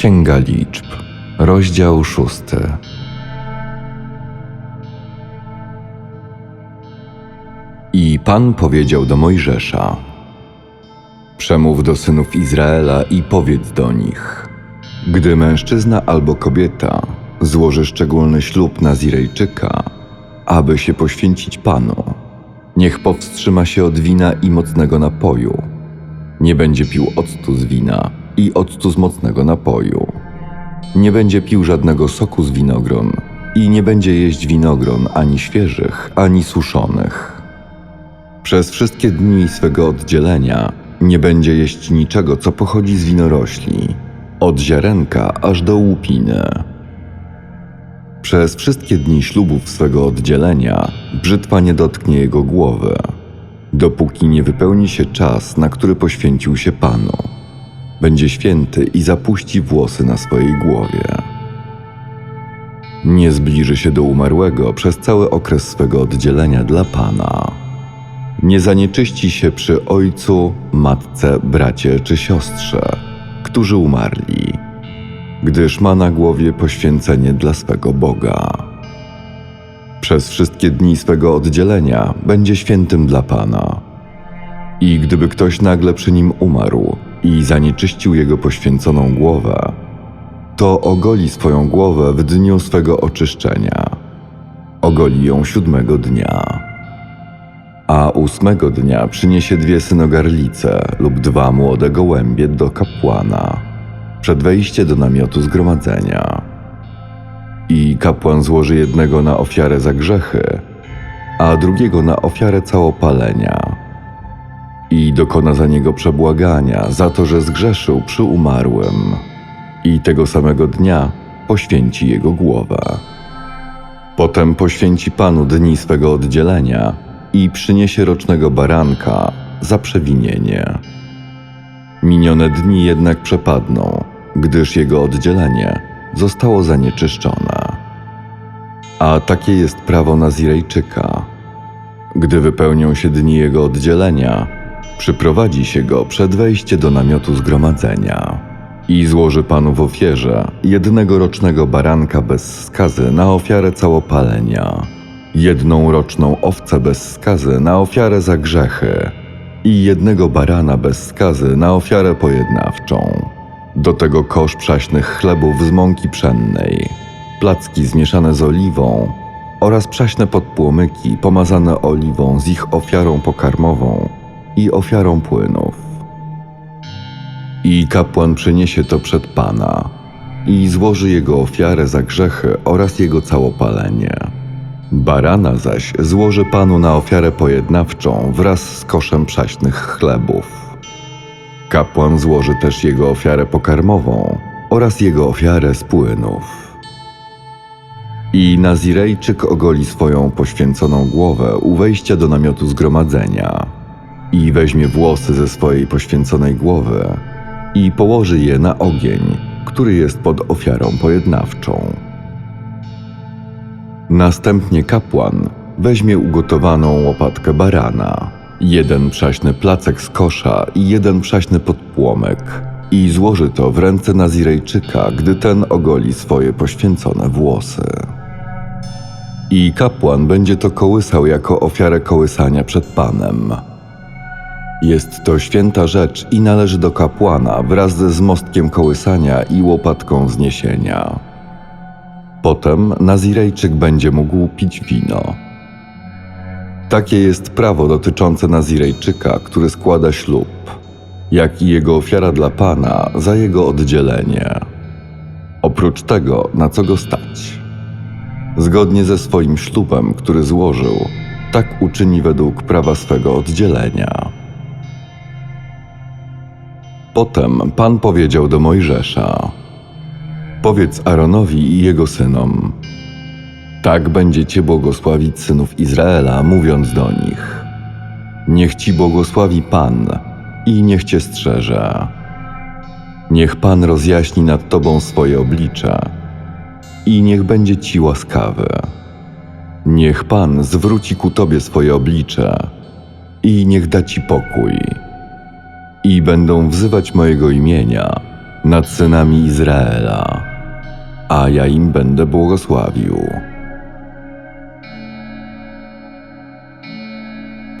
Księga Liczb, rozdział szósty. I Pan powiedział do Mojżesza: Przemów do synów Izraela i powiedz do nich: Gdy mężczyzna albo kobieta złoży szczególny ślub Nazirejczyka, aby się poświęcić Panu, niech powstrzyma się od wina i mocnego napoju. Nie będzie pił octu z wina i octu z mocnego napoju. Nie będzie pił żadnego soku z winogron i nie będzie jeść winogron ani świeżych, ani suszonych. Przez wszystkie dni swego oddzielenia nie będzie jeść niczego, co pochodzi z winorośli, od ziarenka aż do łupiny. Przez wszystkie dni ślubów swego oddzielenia brzytwa nie dotknie jego głowy, dopóki nie wypełni się czas, na który poświęcił się Panu. Będzie święty i zapuści włosy na swojej głowie. Nie zbliży się do umarłego przez cały okres swego oddzielenia dla Pana. Nie zanieczyści się przy ojcu, matce, bracie czy siostrze, którzy umarli, gdyż ma na głowie poświęcenie dla swego Boga. Przez wszystkie dni swego oddzielenia będzie świętym dla Pana. I gdyby ktoś nagle przy nim umarł i zanieczyścił jego poświęconą głowę, to ogoli swoją głowę w dniu swego oczyszczenia. Ogoli ją siódmego dnia. A ósmego dnia przyniesie dwie synogarlice lub dwa młode gołębie do kapłana przed wejście do namiotu zgromadzenia. I kapłan złoży jednego na ofiarę za grzechy, a drugiego na ofiarę całopalenia. I dokona za niego przebłagania za to, że zgrzeszył przy umarłym. I tego samego dnia poświęci jego głowę. Potem poświęci Panu dni swego oddzielenia i przyniesie rocznego baranka za przewinienie. Minione dni jednak przepadną, gdyż jego oddzielenie zostało zanieczyszczone. A takie jest prawo Nazirejczyka. Gdy wypełnią się dni jego oddzielenia, przyprowadzi się go przed wejście do namiotu zgromadzenia i złoży Panu w ofierze jednego rocznego baranka bez skazy na ofiarę całopalenia, jedną roczną owcę bez skazy na ofiarę za grzechy i jednego barana bez skazy na ofiarę pojednawczą. Do tego kosz przaśnych chlebów z mąki pszennej, placki zmieszane z oliwą oraz przaśne podpłomyki pomazane oliwą z ich ofiarą pokarmową i ofiarą płynów. I kapłan przyniesie to przed Pana i złoży jego ofiarę za grzechy oraz jego całopalenie. Barana zaś złoży Panu na ofiarę pojednawczą wraz z koszem przaśnych chlebów. Kapłan złoży też jego ofiarę pokarmową oraz jego ofiarę z płynów. I Nazirejczyk ogoli swoją poświęconą głowę u wejścia do namiotu zgromadzenia i weźmie włosy ze swojej poświęconej głowy i położy je na ogień, który jest pod ofiarą pojednawczą. Następnie kapłan weźmie ugotowaną łopatkę barana, jeden przaśny placek z kosza i jeden przaśny podpłomek i złoży to w ręce Nazirejczyka, gdy ten ogoli swoje poświęcone włosy. I kapłan będzie to kołysał jako ofiarę kołysania przed Panem. Jest to święta rzecz i należy do kapłana wraz z mostkiem kołysania i łopatką zniesienia. Potem Nazirejczyk będzie mógł pić wino. Takie jest prawo dotyczące Nazirejczyka, który składa ślub, jak i jego ofiara dla Pana za jego oddzielenie. Oprócz tego, na co go stać. Zgodnie ze swoim ślubem, który złożył, tak uczyni według prawa swego oddzielenia. Potem Pan powiedział do Mojżesza: Powiedz Aaronowi i jego synom: Tak będziecie błogosławić synów Izraela, mówiąc do nich: Niech ci błogosławi Pan i niech cię strzeże. Niech Pan rozjaśni nad tobą swoje oblicze i niech będzie ci łaskawy. Niech Pan zwróci ku tobie swoje oblicze i niech da ci pokój. I będą wzywać mojego imienia nad synami Izraela, a ja im będę błogosławił.